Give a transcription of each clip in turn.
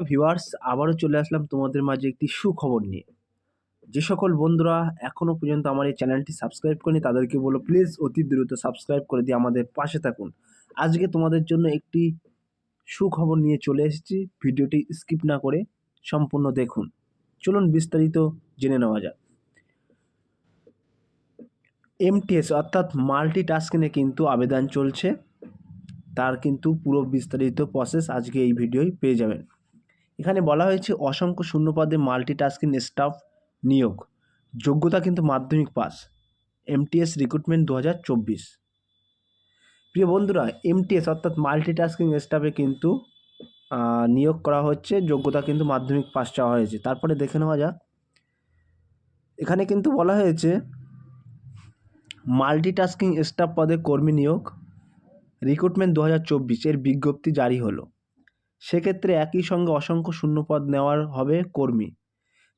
Viewers আবারও চলে আসলাম তোমাদের মাঝে একটি সুখবর নিয়ে। যে সকল বন্ধুরা এখনও পর্যন্ত আমার এই চ্যানেলটি সাবস্ক্রাইব করেনি, তাদেরকে বলো প্লিজ অতি দ্রুত সাবস্ক্রাইব করে দিয়ে আমাদের পাশে থাকুন। আজকে তোমাদের জন্য একটি সুখবর নিয়ে চলে এসেছি, ভিডিওটি স্কিপ না করে সম্পূর্ণ দেখুন। চলুন বিস্তারিত জেনে নেওয়া যাক। এমটিএস অর্থাৎ মাল্টি মাল্টিটাস্কিংয়ে কিন্তু আবেদন চলছে, তার কিন্তু পুরো বিস্তারিত প্রসেস আজকে এই ভিডিওয় পেয়ে যাবেন। এখানে বলা হয়েছে অসংখ্য শূন্যপদে মাল্টিটাস্কিং স্টাফ নিয়োগ। যোগ্যতা কিন্তু মাধ্যমিক পাস এমটিএস রিক্রুটমেন্ট দু হাজার চব্বিশ। প্রিয় বন্ধুরা এমটিএস অর্থাৎ মাল্টিটাস্কিং স্টাফে কিন্তু নিয়োগ করা হচ্ছে। যোগ্যতা কিন্তু মাধ্যমিক পাস চাওয়া হয়েছে। তারপরে দেখে নেওয়া যাক। এখানে কিন্তু বলা হয়েছে মাল্টিটাস্কিং স্টাফ পদে কর্মী নিয়োগ। রিক্রুটমেন্ট দু হাজার চব্বিশ, এর বিজ্ঞপ্তি জারি হলো। সেক্ষেত্রে একই সঙ্গে অসংখ্য শূন্যপদ নেওয়ার হবে কর্মী।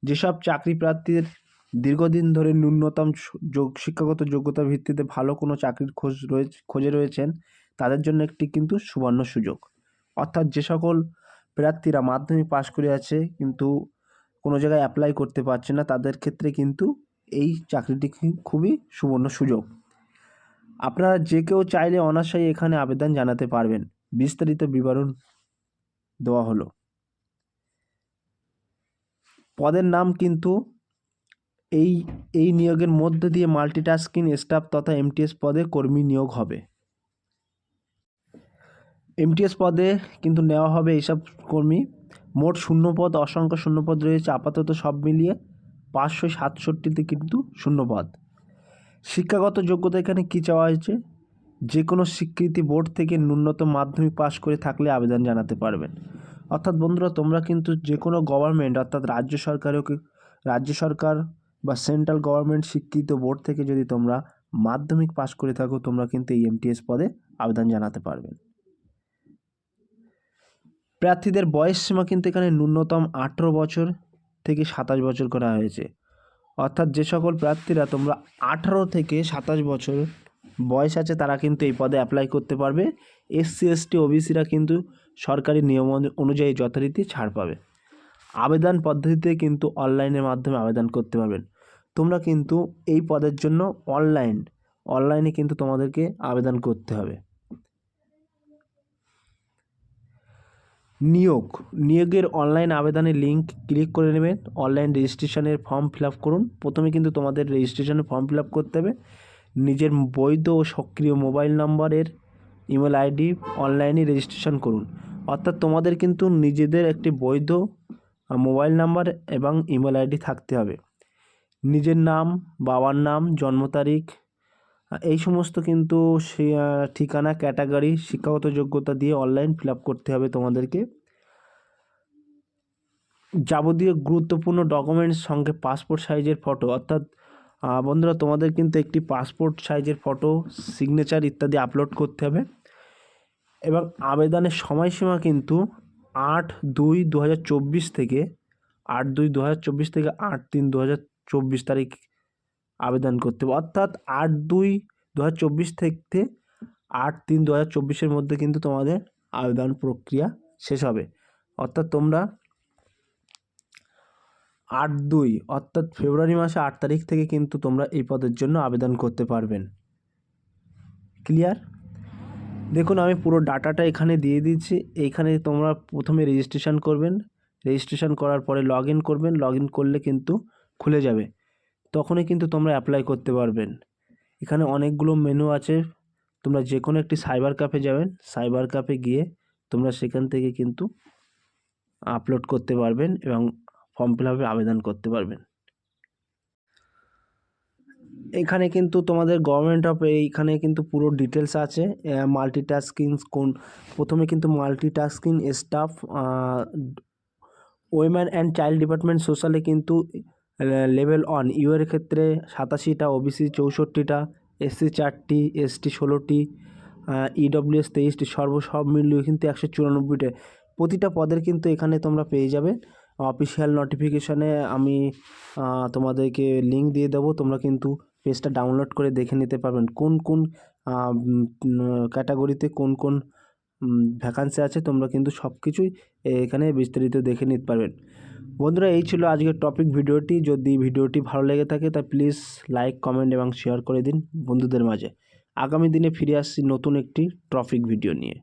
যেসব চাকরি প্রার্থীর দীর্ঘদিন ধরে ন্যূনতম যোগ, শিক্ষাগত যোগ্যতার ভিত্তিতে ভালো কোনো চাকরির খোঁজ রয়েছে, খোঁজে রয়েছেন, তাদের জন্য একটি কিন্তু সুবর্ণ সুযোগ। অর্থাৎ যে সকল প্রার্থীরা মাধ্যমিক পাশ করে আছে কিন্তু কোনো জায়গায় অ্যাপ্লাই করতে পারছে না, তাদের ক্ষেত্রে কিন্তু এই চাকরিটি খুবই সুবর্ণ সুযোগ। আপনারা যে কেউ চাইলে অনায়াসেই এখানে আবেদন জানাতে পারবেন। বিস্তারিত বিবরণ দেওয়া হলো। পদের নাম কিন্তু এই এই নিয়োগের মধ্য দিয়ে মাল্টিটাস্কিং স্টাফ তথা এমটিএস পদে কর্মী নিয়োগ হবে। এমটিএস পদে কিন্তু নেওয়া হবে এইসব কর্মী। মোট শূন্যপদ, অসংখ্য শূন্যপদ রয়েছে, আপাতত সব মিলিয়ে পাঁচশো সাতষট্টিতে কিন্তু শূন্যপদ। শিক্ষাগত যোগ্যতা এখানে কী চাওয়া হয়েছে? যে কোনো স্বীকৃতি বোর্ড থেকে ন্যূনতম মাধ্যমিক পাশ করে থাকলে আবেদন জানাতে পারবেন। অর্থাৎ বন্ধুরা, তোমরা কিন্তু যে কোনো গভর্নমেন্ট অর্থাৎ রাজ্য সরকারও রাজ্য সরকার বা সেন্ট্রাল গভর্নমেন্ট স্বীকৃত বোর্ড থেকে যদি তোমরা মাধ্যমিক পাশ করে থাকো, তোমরা কিন্তু এই এমটিএস পদে আবেদন জানাতে পারবেন। প্রার্থীদের বয়স সীমা কিন্তু এখানে ন্যূনতম আঠেরো বছর থেকে সাতাশ বছর করা হয়েছে। অর্থাৎ যে সকল প্রার্থীরা তোমরা আঠারো থেকে সাতাশ বছর বয়স আছে তারা কিন্তু এই পদে অ্যাপ্লাই করতে পারবে। এসসি এসটি ওবিসিরা কিন্তু সরকারি নিয়ম অনুযায়ী যথারীতি ছাড় পাবে। আবেদন পদ্ধতিতে কিন্তু অনলাইনের মাধ্যমে আবেদন করতে পারবেন। তোমরা কিন্তু এই পদের জন্য অনলাইন অনলাইনে কিন্তু তোমাদেরকে আবেদন করতে হবে। নিয়োগ, নিয়োগের অনলাইন আবেদনের লিঙ্ক ক্লিক করে নেবেন। অনলাইন রেজিস্ট্রেশনের ফর্ম ফিল করুন। প্রথমে কিন্তু তোমাদের রেজিস্ট্রেশনের ফর্ম ফিল করতে হবে। নিজের বৈধ ও সক্রিয় মোবাইল নাম্বারের ইমেল আইডি অনলাইনে রেজিস্ট্রেশন করুন। অর্থাৎ তোমাদের কিন্তু নিজেদের একটি বৈধ মোবাইল নাম্বার এবং ইমেল আইডি থাকতে হবে। নিজের নাম, বাবার নাম, জন্ম তারিখ, এই সমস্ত কিন্তু ঠিকানা, ক্যাটাগরি, শিক্ষাগত যোগ্যতা দিয়ে অনলাইন ফিল করতে হবে তোমাদেরকে। যাবতীয় গুরুত্বপূর্ণ ডকুমেন্টস, সঙ্গে পাসপোর্ট সাইজের ফটো, অর্থাৎ বন্ধুরা, তোমাদের কিন্তু একটি পাসপোর্ট সাইজের ফটো সিগনেচার ইত্যাদি আপলোড করতে হবে। এবং আবেদনের সময়সীমা কিন্তু আট দুই দু থেকে আট দুই দু থেকে আট তিন দু তারিখ আবেদন করতে হবে। অর্থাৎ আট দুই দু থেকে আট তিন দু হাজার মধ্যে কিন্তু তোমাদের আবেদন প্রক্রিয়া শেষ হবে। অর্থাৎ তোমরা আট দুই, অর্থাৎ ফেব্রুয়ারি মাসে আট তারিখ থেকে কিন্তু তোমরা এই পদের জন্য আবেদন করতে পারবেন। ক্লিয়ার দেখুন, আমি পুরো ডাটাটা এখানে দিয়ে দিচ্ছি। এইখানে তোমরা প্রথমে রেজিস্ট্রেশন করবেন। রেজিস্ট্রেশন করার পরে লগ ইন করবেন। লগ ইন করলে কিন্তু খুলে যাবে। তখনই কিন্তু তোমরা অ্যাপ্লাই করতে পারবেন। এখানে অনেকগুলো মেনু আছে। তোমরা যে কোনো একটি সাইবার ক্যাফে যাবেন। সাইবার ক্যাফে গিয়ে তোমরা সেখান থেকে কিন্তু আপলোড করতে পারবেন এবং ফর্ম ফিল আপে আবেদন করতে পারবেন। এখানে কিন্তু তোমাদের গভর্নমেন্ট অফ এইখানে কিন্তু পুরো ডিটেলস আছে। মাল্টিটাস্কিং কোন, প্রথমে কিন্তু multitasking staff women and child department সোশ্যালে কিন্তু লেভেল ওয়ান ইউ এর ক্ষেত্রে সাতাশিটা ওবিসি চৌষট্টিটা এসসি চারটি এসটি ষোলোটি ইডব্লিউএস তেইশটি সর্ব সব মিলিয়ে কিন্তু একশো চুরানব্বইটা। প্রতিটা পদের কিন্তু এখানে তোমরা পেয়ে যাবে। অফিসিয়াল নোটিফিকেশানে আমি তোমাদেরকে লিঙ্ক দিয়ে দেবো। তোমরা কিন্তু পেজটা ডাউনলোড করে দেখে নিতে পারবেন কোন কোন ক্যাটাগরিতে কোন কোন ভ্যাকান্সি আছে, তোমরা কিন্তু সব কিছুই এখানে বিস্তারিত দেখে নিতে পারবেন বন্ধুরা, এই ছিল আজকের টপিক ভিডিওটি। যদি ভিডিওটি ভালো লেগে থাকে, তা প্লিজ লাইক কমেন্ট এবং শেয়ার করে দিন বন্ধুদের মাঝে। আগামী দিনে ফিরে আসছি নতুন একটি টপিক ভিডিও নিয়ে।